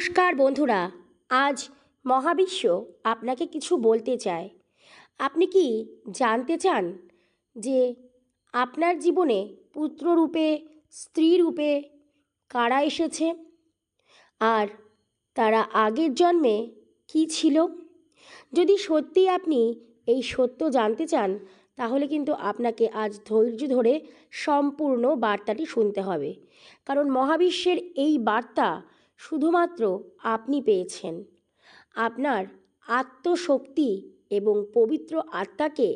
নমস্কার বন্ধুরা, আজ মহাবিশ্ব আপনাকে কিছু বলতে চায়। আপনি কি জানতে চান যে আপনার জীবনে পুত্ররূপে স্ত্রীরূপে কারা এসেছে? আর তারা আগের জন্মে কী ছিল? যদি সত্যি আপনি এই সত্য জানতে চান, তাহলে কিন্তু আপনাকে আজ ধৈর্য ধরে সম্পূর্ণ বার্তাটি শুনতে হবে। কারণ মহাবিশ্বের এই বার্তা শুধুমাত্র আপনি পেয়েছেন। আপনার আত্মশক্তি এবং পবিত্র আত্মাকে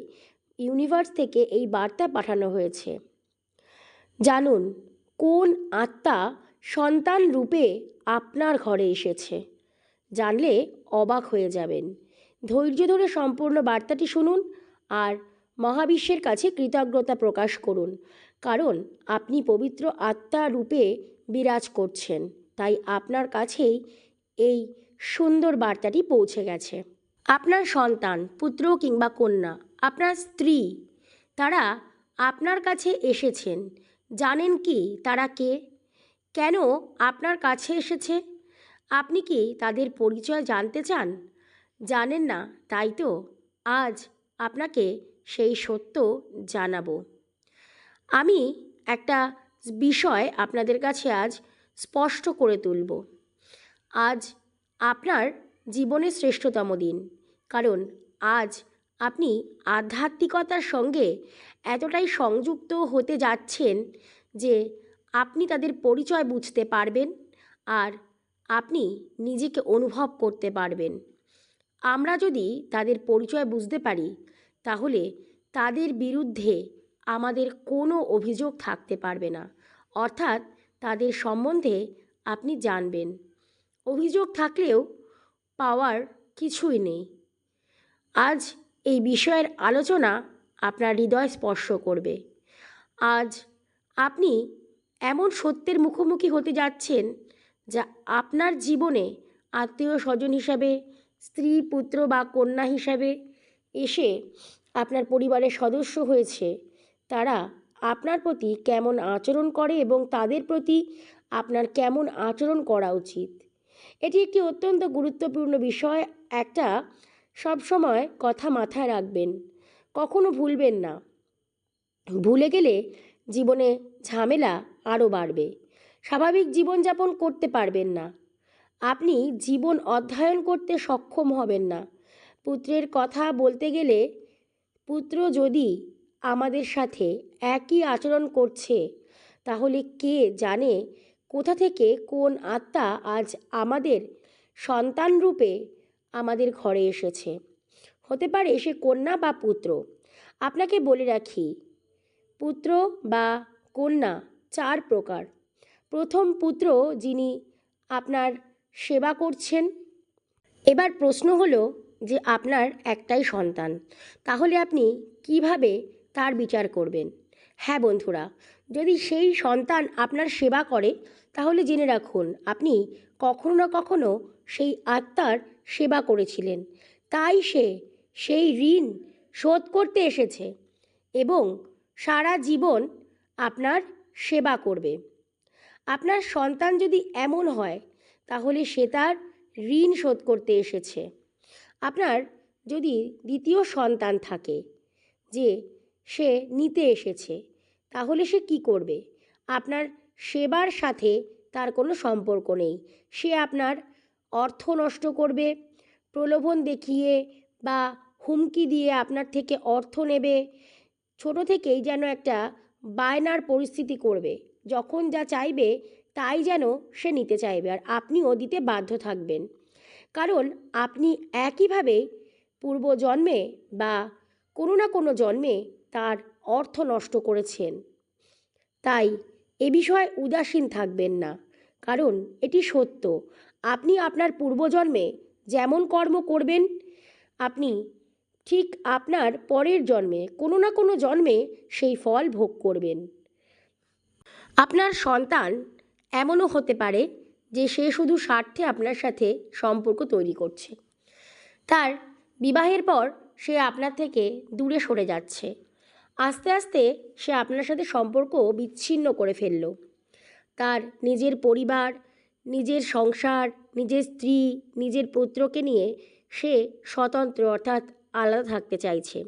ইউনিভার্স থেকে এই বার্তা পাঠানো হয়েছে। জানুন, কোন আত্মা সন্তান রূপে আপনার ঘরে এসেছে? জানলে অবাক হয়ে যাবেন। ধৈর্য ধরে সম্পূর্ণ বার্তাটি শুনুন আর মহাবিশ্বের কাছে কৃতজ্ঞতা প্রকাশ করুন। কারণ আপনি পবিত্র আত্মা রূপে বিরাজ করছেন। তাই আপনার কাছেই এই সুন্দর বার্তাটি পৌঁছে গেছে। আপনার সন্তান, পুত্র কিংবা কন্যা, আপনার স্ত্রী, তারা আপনার কাছে এসেছেন। জানেন কি তারা কে? কেন আপনার কাছে এসেছে? আপনি কি তাদের পরিচয় জানতে চান? জানেন না, তাই তো আজ আপনাকে সেই সত্য জানাব। আমি একটা বিষয় আপনাদের কাছে আজ স্পষ্ট করে তুলব। আজ আপনার জীবনের শ্রেষ্ঠতম দিন। কারণ আজ আপনি আধ্যাত্মিকতার সঙ্গে এতটাই সংযুক্ত হতে যাচ্ছেন যে আপনি তাদের পরিচয় বুঝতে পারবেন আর আপনি নিজেকে অনুভব করতে পারবেন। আমরা যদি তাদের পরিচয় বুঝতে পারি, তাহলে তাদের বিরুদ্ধে আমাদের কোনো অভিযোগ থাকতে পারবে না। অর্থাৎ তাদের সম্বন্ধে আপনি জানবেন। অভিযোগ থাকলেও পাওয়ার কিছুই নেই। আজ এই বিষয়ের আলোচনা আপনার হৃদয় স্পর্শ করবে। আজ আপনি এমন সত্যের মুখোমুখি হতে যাচ্ছেন যা আপনার জীবনে আত্মীয় স্বজন হিসাবে, স্ত্রী, পুত্র বা কন্যা হিসাবে এসে আপনার পরিবারের সদস্য হয়েছে। তারা আপনার প্রতি কেমন আচরণ করে এবং তাদের প্রতি আপনার কেমন আচরণ করা উচিত? এটি একটি অত্যন্ত গুরুত্বপূর্ণ বিষয়। একটা সবসময় কথা মাথায় রাখবেন। কখনো ভুলবেন না। ভুলে গেলে জীবনে ঝামেলা আরও বাড়বে। স্বাভাবিক জীবনযাপন করতে পারবেন না। আপনি জীবন অধ্যয়ন করতে সক্ষম হবেন না। পুত্রের কথা বলতে গেলে পুত্র যদি আমাদের সাথে একই আচরণ করছে, তাহলে কে জানে কোথা থেকে কোন আত্মা আজ আমাদের সন্তান রূপে আমাদের ঘরে এসেছে। হতে পারে সে কন্যা বা পুত্র। আপনাকে বলে রাখি, পুত্র বা কন্যা চার প্রকার। প্রথম পুত্র যিনি আপনার সেবা করছেন। এবার প্রশ্ন হলো যে আপনার একটাই সন্তান। তাহলে আপনি কীভাবে তার বিচার করবেন। হ্যাঁ বন্ধুরা, যদি সেই সন্তান আপনার সেবা করে, তাহলে জেনে রাখুন, আপনি কখনো না কখনো সেই আত্মার সেবা করেছিলেন। তাই সে সেই ঋণ শোধ করতে এসেছে এবং সারা জীবন আপনার সেবা করবে। আপনার সন্তান যদি এমন হয়, তাহলে সে তার ঋণ শোধ করতে এসেছে। আপনার যদি দ্বিতীয় সন্তান থাকে, যে সে নিতে এসেছে। তাহলে সে কি করবে? আপনার সেবার সাথে তার কোনো সম্পর্ক নেই। সে আপনার অর্থ নষ্ট করবে, প্রলোভন দেখিয়ে বা হুমকি দিয়ে আপনার থেকে অর্থ নেবে। ছোট থেকেই যেন একটা বায়নার পরিস্থিতি করবে। যখন যা চাইবে, তাই যেন সে নিতে চাইবে আর আপনিও দিতে বাধ্য থাকবেন। কারণ আপনি একইভাবে পূর্বজন্মে বা কোনো না কোনো জন্মে তার অর্থ নষ্ট করেছেন। তাই এ বিষয়ে উদাসীন থাকবেন না। কারণ এটি সত্য। আপনি আপনার পূর্বজন্মে যেমন কর্ম করবেন, আপনি ঠিক আপনার পরের জন্মে, কোনো না কোনো জন্মে সেই ফল ভোগ করবেন। আপনার সন্তান এমনও হতে পারে যে সে শুধু স্বার্থে আপনার সাথে সম্পর্ক তৈরি করছে। তার বিবাহের পর সে আপনার থেকে দূরে সরে যাচ্ছে। আস্তে আস্তে সে আপনার সাথে সম্পর্ক বিচ্ছিন্ন করে ফেলল। তার নিজের পরিবার, নিজের সংসার, নিজের স্ত্রী, নিজের পুত্রকে নিয়ে সে স্বতন্ত্র অর্থাৎ আলাদা থাকতে চাইছে।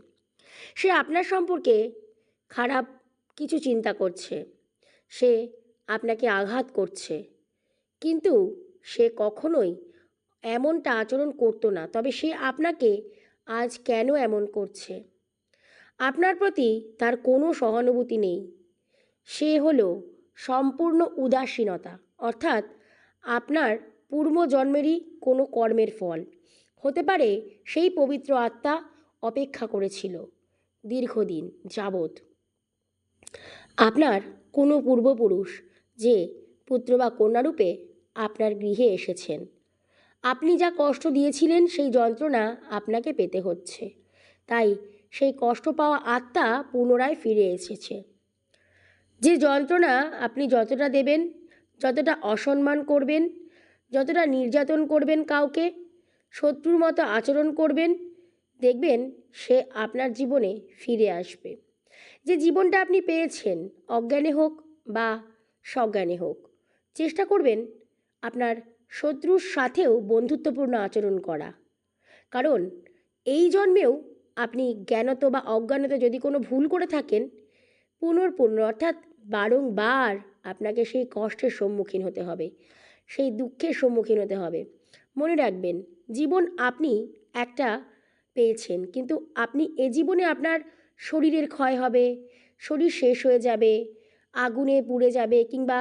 সে আপনার সম্পর্কে খারাপ কিছু চিন্তা করছে। সে আপনাকে আঘাত করছে। কিন্তু সে কখনোই এমনটা আচরণ করতো না, তবে সে আপনাকে আজ কেন এমন করছে? আপনার প্রতি তার কোনো সহানুভূতি নেই। সে হলো সম্পূর্ণ উদাসীনতা, অর্থাৎ আপনার পূর্বজন্মেরই কোনো কর্মের ফল। হতে পারে সেই পবিত্র আত্মা অপেক্ষা করেছিল দীর্ঘদিন যাবৎ। আপনার কোনো পূর্বপুরুষ যে পুত্র বা কন্যারূপে আপনার গৃহে এসেছেন। আপনি যা কষ্ট দিয়েছিলেন সেই যন্ত্রণা আপনাকে পেতে হচ্ছে। তাই সেই কষ্ট পাওয়া আত্মা পুনরায় ফিরে এসেছে। যে যন্ত্রণা আপনি যতটা দেবেন, যতটা অসম্মান করবেন, যতটা নির্যাতন করবেন কাউকে, শত্রুর মতো আচরণ করবেন, দেখবেন সে আপনার জীবনে ফিরে আসবে। যে জীবনটা আপনি পেয়েছেন, অজ্ঞানে হোক বা সজ্ঞানে হোক, চেষ্টা করবেন আপনার শত্রুর সাথেও বন্ধুত্বপূর্ণ আচরণ করা। কারণ এই জন্মেও আপনি জ্ঞানত বা অজ্ঞানত যদি কোনো ভুল করে থাকেন পুনর্পূর্ণ অর্থাৎ বারংবার আপনাকে সেই কষ্টের সম্মুখীন হতে হবে, সেই দুঃখের সম্মুখীন হতে হবে। মনে রাখবেন, জীবন আপনি একটা পেয়েছেন, কিন্তু আপনি এ জীবনে আপনার শরীরের ক্ষয় হবে, শরীর শেষ হয়ে যাবে, আগুনে পুড়ে যাবে কিংবা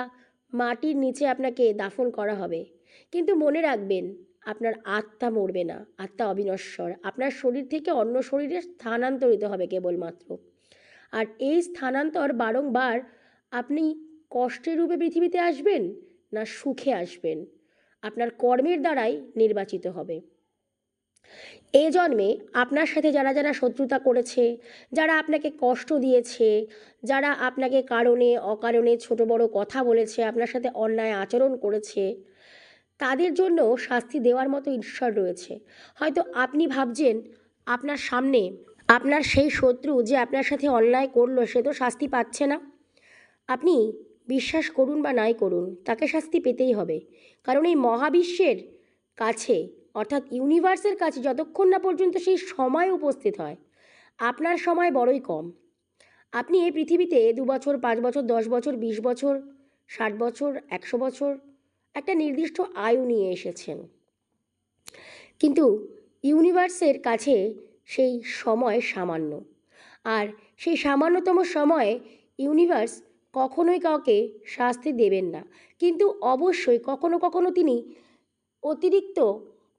মাটির নিচে আপনাকে দাফন করা হবে। কিন্তু মনে রাখবেন আপনার আত্মা মরবে না, আত্মা অবিনশ্বর। আপনার শরীর থেকে অন্য শরীরে স্থানান্তরিত হবে কেবলমাত্র। আর এই স্থানান্তর বারংবার আপনি কষ্টের রূপে পৃথিবীতে আসবেন না সুখে আসবেন? আপনার কর্মের দ্বারাই নির্বাচিত হবে। এ জন্মে আপনার সাথে যারা যারা শত্রুতা করেছে, যারা আপনাকে কষ্ট দিয়েছে, যারা আপনাকে কারণে অকারণে ছোট বড় কথা বলেছে, আপনার সাথে অন্যায় আচরণ করেছে তাদের জন্য শাস্তি দেওয়ার মতো ঈশ্বর রয়েছে। হয়তো আপনি ভাবছেন, আপনার সামনে আপনার সেই শত্রু যে আপনার সাথে অন্যায় করল, সে তো শাস্তি পাচ্ছে না। আপনি বিশ্বাস করুন বা নাই করুন, তাকে শাস্তি পেতেই হবে। কারণ এই মহাবিশ্বের কাছে, অর্থাৎ ইউনিভার্সের কাছে যতক্ষণ না পর্যন্ত সেই সময় উপস্থিত হয়, আপনার সময় বড়ই কম। আপনি এই পৃথিবীতে দু বছর, পাঁচ বছর, দশ বছর, বিশ বছর, ষাট বছর, একশো বছর একটা নির্দিষ্ট আয়ু নিয়ে এসেছেন। কিন্তু ইউনিভার্সের কাছে সেই সময় সামান্য। আর সেই সামান্যতম সময়ে ইউনিভার্স কখনোই কাউকে শাস্তি দেবেন না। কিন্তু অবশ্যই কখনো কখনো তিনি অতিরিক্ত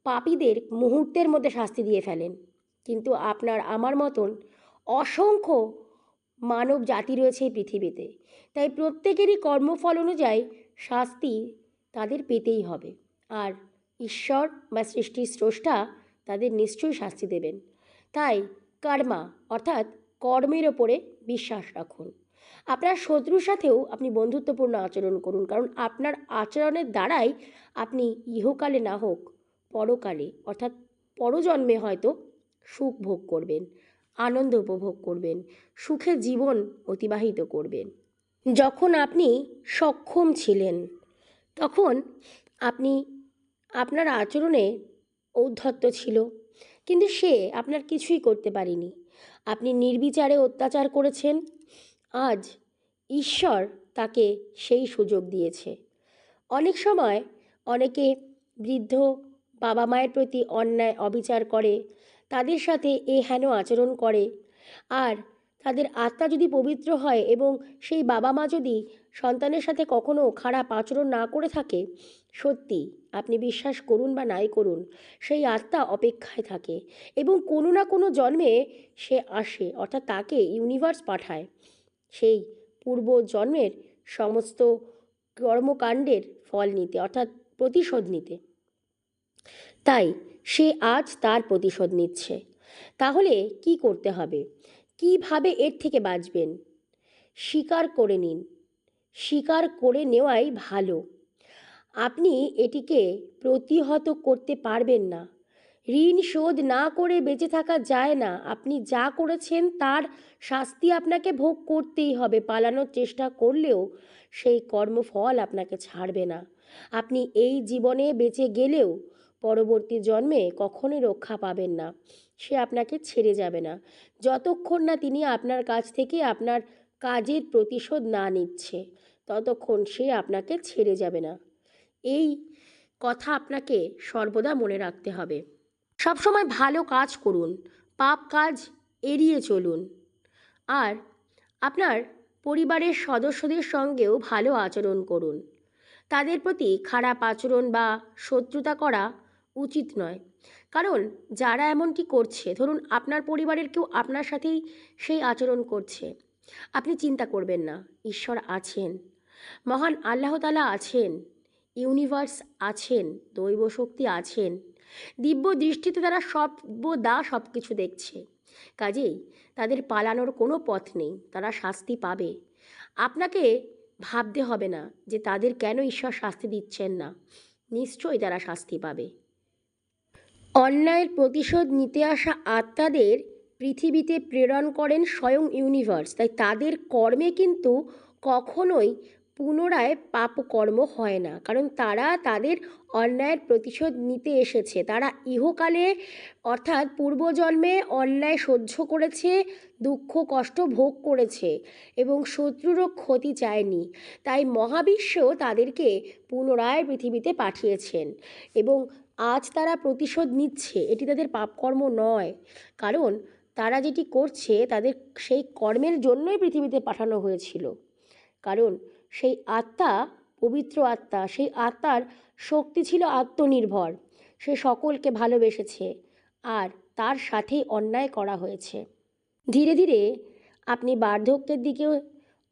পাপীদের মুহূর্তের মধ্যে শাস্তি দিয়ে ফেলেন। কিন্তু আপনার, আমার মতন অসংখ্য মানব জাতি রয়েছে এই পৃথিবীতে। তাই প্রত্যেকেরই কর্মফল অনুযায়ী শাস্তি তাদের পেতেই হবে। আর ঈশ্বর বা সৃষ্টির স্রষ্টা তাদের নিশ্চয়ই শাস্তি দেবেন। তাই কর্মা, অর্থাৎ কর্মের ওপরে বিশ্বাস রাখুন। আপনার শত্রুর সাথেও আপনি বন্ধুত্বপূর্ণ আচরণ করুন, কারণ আপনার আচরণের দ্বারাই আপনি ইহকালে না হোক, পরকালে, অর্থাৎ পরজন্মে হয়তো সুখ ভোগ করবেন, আনন্দ উপভোগ করবেন সুখে জীবন অতিবাহিত করবেন। যখন আপনি সক্ষম ছিলেন তখন আপনি, আপনার আচরণে ঔদ্ধত্য ছিল, কিন্তু সে আপনার কিছুই করতে পারেনি। আপনি নির্বিচারে অত্যাচার করেছেন, আজ ঈশ্বর তাকে সেই সুযোগ দিয়েছে। অনেক সময় অনেকে বৃদ্ধ বাবা মায়ের প্রতি অন্যায় অবিচার করে, তাদের সাথে এ হেন আচরণ করে, আর তাদের আত্মা যদি পবিত্র হয় এবং সেই বাবা মা যদি সন্তানের সাথে কখনো খারাপ আচরণ না করে থাকে, সত্যি আপনি বিশ্বাস করুন বা নাই করুন, সেই আত্মা অপেক্ষায় থাকে এবং কোনো না কোনো জন্মে সে আসে, অর্থাৎ তাকে ইউনিভার্স পাঠায়। সেই পূর্ব জন্মের সমস্ত কর্মকাণ্ডের ফল নিতে, অর্থাৎ প্রতিশোধ নিতে। তাই সে আজ তার প্রতিশোধ নিচ্ছে। তাহলে কি করতে হবে? কীভাবে এর থেকে বাঁচবেন? স্বীকার করে নিন। স্বীকার করে নেওয়াই ভালো। আপনি এটিকে প্রতিহত করতে পারবেন না। ঋণ শোধ না করে বেঁচে থাকা যায় না। আপনি যা করেছেন তার শাস্তি আপনাকে ভোগ করতেই হবে। পালানোর চেষ্টা করলেও সেই কর্মফল আপনাকে ছাড়বে না। আপনি এই জীবনে বেঁচে গেলেও পরবর্তী জন্মে কখনোই রক্ষা পাবেন না। সে আপনাকে ছেড়ে যাবে না। যতক্ষণ না তিনি আপনার কাছ থেকে আপনার কাজের প্রতিশোধ না নিচ্ছে, ততক্ষণ সে আপনাকে ছেড়ে যাবে না। এই কথা আপনাকে সর্বদা মনে রাখতে হবে। সবসময় ভালো কাজ করুন, পাপ কাজ এড়িয়ে চলুন। আর আপনার পরিবারের সদস্যদের সঙ্গেও ভালো আচরণ করুন। তাদের প্রতি খারাপ আচরণ বা শত্রুতা করা উচিত নয়। কারণ যারা এমনটি করছে, ধরুন আপনার পরিবারের কেউ আপনার সাথেই সেই আচরণ করছে, আপনি চিন্তা করবেন না, ঈশ্বর আছেন, মহান আল্লাহ তালা আছেন ইউনিভার্স আছেন, দৈব শক্তি আছেন, দিব্য দৃষ্টিতে তারা সর্বদা সব কিছু দেখছে, কাজেই তাদের পালানোর কোনো পথ নেই, তারা শাস্তি পাবে। আপনাকে ভাবতে হবে না যে তাদের কেন ঈশ্বর শাস্তি দিচ্ছেন না, নিশ্চয়ই তারা শাস্তি পাবে। অন্যায়ের প্রতিশোধ নিতে আসা আত্মাদের পৃথিবীতে প্রেরণ করেন স্বয়ং ইউনিভার্স। তাই তাদের কর্মে কিন্তু কখনোই পুনরায় পাপকর্ম হয় না। কারণ তারা তাদের অন্যায়ের প্রতিশোধ নিতে এসেছে। তারা ইহকালে, অর্থাৎ পূর্বজন্মে অন্যায় সহ্য করেছে, দুঃখ, কষ্ট ভোগ করেছে এবং শত্রুরও ক্ষতি চায়নি। তাই মহাবিশ্ব তাদেরকে পুনরায় পৃথিবীতে পাঠিয়েছেন এবং আজ তারা প্রতিশোধ নিচ্ছে, এটি তাদের পাপকর্ম নয়। কারণ তারা যেটি করছে, তাদের সেই কর্মের জন্যই পৃথিবীতে পাঠানো হয়েছিল। কারণ সেই আত্মা পবিত্র আত্মা, সেই আত্মার শক্তি ছিল আত্মনির্ভর। সে সকলকে ভালোবেসেছে আর তার সাথেই অন্যায় করা হয়েছে। ধীরে ধীরে আপনি বার্ধক্যের দিকে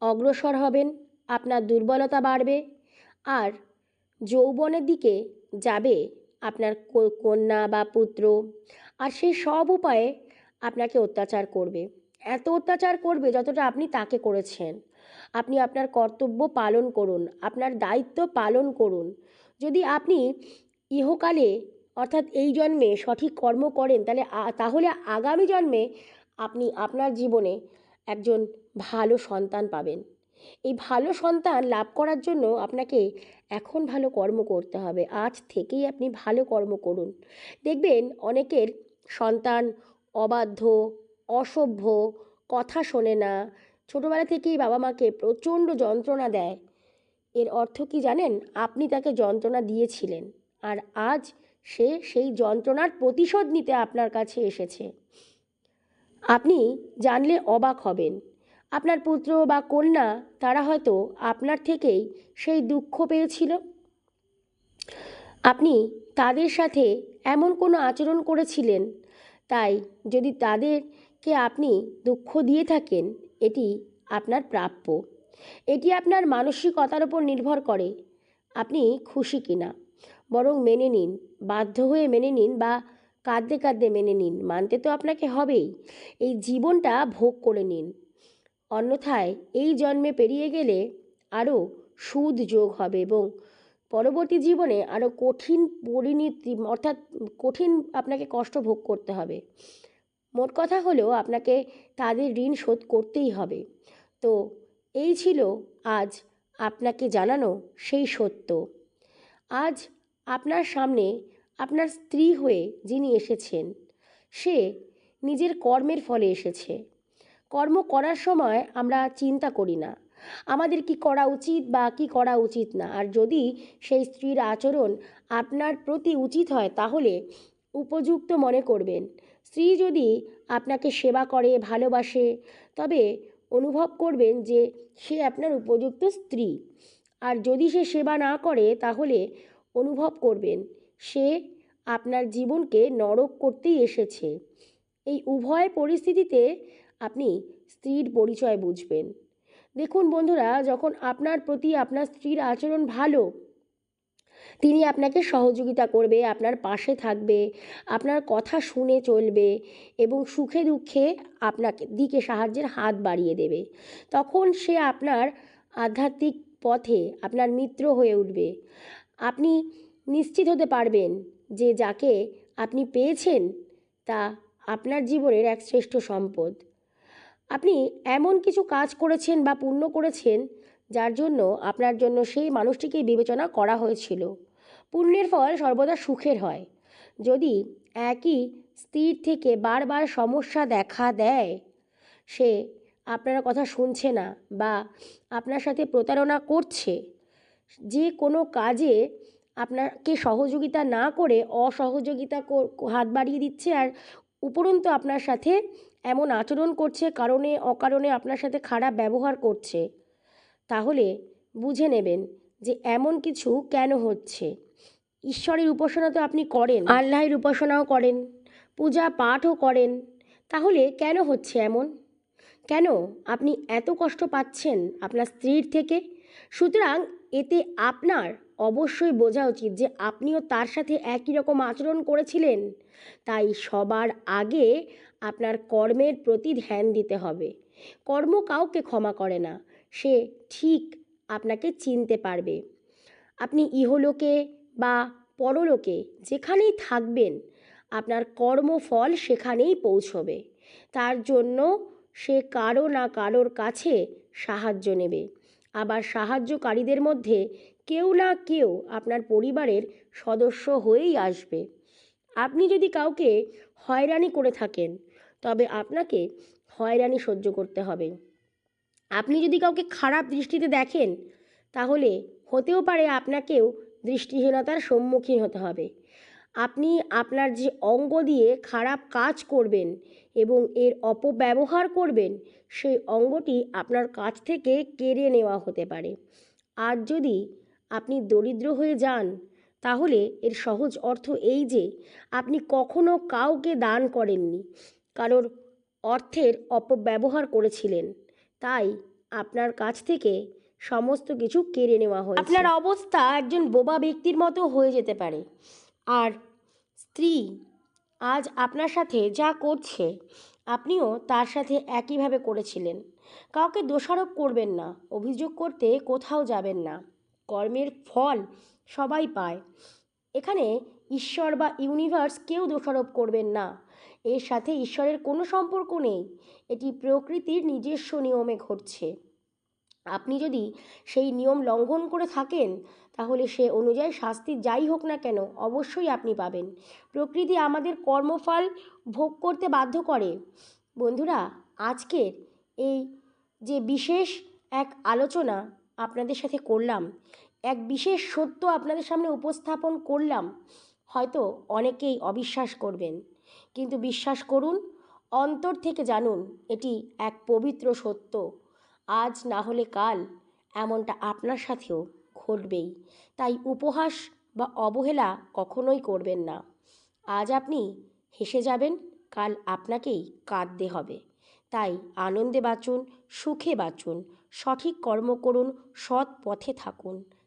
অগ্রসর হবেন, আপনার দুর্বলতা বাড়বে আর যৌবনের দিকে যাবে আপনার কন্যা বা পুত্র, আর সে সব উপায়ে আপনাকে অত্যাচার করবে। এত অত্যাচার করবে যতটা আপনি তাকে করেছেন। আপনি আপনার কর্তব্য পালন করুন, আপনার দায়িত্ব পালন করুন। যদি আপনি ইহকালে অর্থাৎ এই জন্মে সঠিক কর্ম করেন, তাহলে তাহলে আগামী জন্মে আপনি আপনার জীবনে একজন ভালো সন্তান পাবেন। এই ভালো সন্তান লাভ করার জন্য আপনাকে এখন ভালো কর্ম করতে হবে। আজ থেকেই আপনি ভালো কর্ম করুন। দেখবেন অনেকের সন্তান অবাধ্য, অসভ্য, কথা শোনে না। ছোটোবেলা থেকেই বাবা মাকে প্রচণ্ড যন্ত্রণা দেয়। এর অর্থ কি জানেন? আপনি তাকে যন্ত্রণা দিয়েছিলেন আর আজ সে সেই যন্ত্রণার প্রতিশোধ নিতে আপনার কাছে এসেছে। আপনি জানলে অবাক হবেন। আপনার পুত্র বা কন্যা, তারা হয়তো আপনার থেকেই সেই দুঃখ পেয়েছিল। আপনি তাদের সাথে এমন কোনো আচরণ করেছিলেন? তাই যদি তাদেরকে আপনি দুঃখ দিয়ে থাকেন, এটি আপনার প্রাপ্য। এটি আপনার মানসিকতার উপর নির্ভর করে। আপনি খুশি কিনা? বরং মেনে নিন, বাধ্য হয়ে মেনে নিন বা কাঁদতে কাঁদতে মেনে নিন। মানতে তো আপনাকে হবেই। এই জীবনটা ভোগ করে নিন। অন্যথায় এই জন্মে পেরিয়ে গেলে আরও সুদ যোগ হবে এবং পরবর্তী জীবনে আরও কঠিন পরিণতি, অর্থাৎ কঠিন আপনাকে কষ্ট ভোগ করতে হবে। মোট কথা হলো আপনাকে তাদের ঋণ শোধ করতেই হবে। তো এই ছিল আজ আপনাকে জানানো সেই সত্য। আজ আপনার সামনে আপনার স্ত্রী হয়ে যিনি এসেছেন, সে নিজের কর্মের ফলে এসেছে। কর্ম করার সময় আমরা চিন্তা করি না। আমাদের কি করা উচিত বা কি করা উচিত না? আর যদি সেই স্ত্রীর আচরণ আপনার প্রতি উচিত হয়, তাহলে উপযুক্ত মনে করবেন। স্ত্রী যদি আপনাকে সেবা করে, ভালোবাসে, তবে অনুভব করবেন যে সে আপনার উপযুক্ত স্ত্রী। আর যদি সে সেবা না করে, তাহলে অনুভব করবেন সে আপনার জীবনকে নরক করতেই এসেছে। এই উভয় পরিস্থিতিতে আপনি স্ত্রীর পরিচয় বুঝবেন। দেখুন বন্ধুরা, যখন আপনার প্রতি আপনার স্ত্রীর আচরণ ভালো, তিনি আপনাকে সহযোগিতা করবে, আপনার পাশে থাকবে, আপনার কথা শুনে চলবে এবং সুখে দুঃখে আপনাকে, দিকে সাহায্যের হাত বাড়িয়ে দেবে। তখন সে আপনার আধ্যাত্মিক পথে আপনার মিত্র হয়ে উঠবে। আপনি নিশ্চিত হতে পারবেন যে যাকে আপনি পেয়েছেন, তা আপনার জীবনের এক শ্রেষ্ঠ সম্পদ। আপনি এমন কিছু কাজ করেছেন বা পূর্ণ করেছেন যার জন্য আপনার জন্য সেই মানুষটিকেই বিবেচনা করা হয়েছিল। পুণ্যের ফল সর্বদা সুখের হয়। যদি একই স্থির থেকে বারবার সমস্যা দেখা দেয়, সে আপনার কথা শুনছে না বা আপনার সাথে প্রতারণা করছে, যে কোনো কাজে আপনাকে সহযোগিতা না করে অসহযোগিতা হাত বাড়িয়ে দিচ্ছে আর উপরন্তু আপনার সাথে এমন আচরণ করছে কারণে, অকারণে আপনার সাথে খারাপ ব্যবহার করছে। তাহলে বুঝে নেবেন যে এমন কিছু কেন হচ্ছে। ঈশ্বরের উপাসনা তো আপনি করেন, আল্লাহের উপাসনাও করেন, পূজা পাঠও করেন। তাহলে কেন হচ্ছে এমন? কেন আপনি এত কষ্ট পাচ্ছেন আপনার স্ত্রীর থেকে? সুতরাং এতে আপনার অবশ্যই বোঝা উচিত যে আপনিও তার সাথে একই রকম আচরণ করেছিলেন। তাই সবার আগে আপনার কর্মের প্রতি ধ্যান দিতে হবে। কর্ম কাউকে ক্ষমা করে না, সে ঠিক আপনাকে চিনতে পারবে। আপনি ইহলোকে বা পরলোকে যেখানেই থাকবেন, আপনার কর্মফল সেখানেই পৌঁছবে। তার জন্য সে কারও না কারোর কাছে সাহায্য নেবে। আবার সাহায্যকারীদের মধ্যে কেউ না কেউ আপনার পরিবারের সদস্য হয়েই আসবে। আপনি যদি কাউকে হয়রানি করে থাকেন, তবে আপনাকে হয়রানি সহ্য করতে হবে। আপনি যদি কাউকে খারাপ দৃষ্টিতে দেখেন, তাহলে হতেও পারে আপনাকেও দৃষ্টিহীনতার সম্মুখীন হতে হবে। আপনি আপনার যে অঙ্গ দিয়ে খারাপ কাজ করবেন এবং এর অপব্যবহার করবেন, সেই অঙ্গটি আপনার কাছ থেকে কেড়ে নেওয়া হতে পারে। আর যদি আপনি দরিদ্র হয়ে যান তাহলে এর সহজ অর্থ এই যে, আপনি কখনো কাউকে দান করেননি, কারোর অর্থের অপব্যবহার করেছিলেন। তাই আপনার কাছ থেকে সমস্ত কিছু কেড়ে নেওয়া হয় আপনার অবস্থা একজন বোবা ব্যক্তির মতো হয়ে যেতে পারে। আর স্ত্রী আজ আপনার সাথে যা করছে, আপনিও তার সাথে একইভাবে করেছিলেন। কাউকে দোষারোপ করবেন না, অভিযোগ করতে কোথাও যাবেন না। কর্মের ফল সবাই পায়। এখানে ঈশ্বর বা ইউনিভার্স কেউ দোষারোপ করবেন না। এর সাথে ঈশ্বরের কোনো সম্পর্ক নেই। এটি প্রকৃতির নিজস্ব নিয়মে ঘটছে। আপনি যদি সেই নিয়ম লঙ্ঘন করে থাকেন, তাহলে সে অনুযায়ী শাস্তি যাই হোক না কেন, অবশ্যই আপনি পাবেন। প্রকৃতি আমাদের কর্মফল ভোগ করতে বাধ্য করে। বন্ধুরা, আজকের এই যে বিশেষ এক আলোচনা আপনাদের সাথে করলাম এক বিশেষ সত্য আপনাদের সামনে উপস্থাপন করলাম, হয়তো অনেকেই অবিশ্বাস করবেন। কিন্তু বিশ্বাস করুন, অন্তর থেকে জানুন, এটি এক পবিত্র সত্য। আজ না হলে কাল এমনটা আপনার সাথেও ঘটবেই। তাই উপহাস বা অবহেলা কখনোই করবেন না। আজ আপনি হেসে যাবেন, কাল আপনাকেই কাঁদতে হবে। তাই আনন্দে বাঁচুন, সুখে বাঁচুন, সঠিক কর্ম করুন, সৎ পথে থাকুন।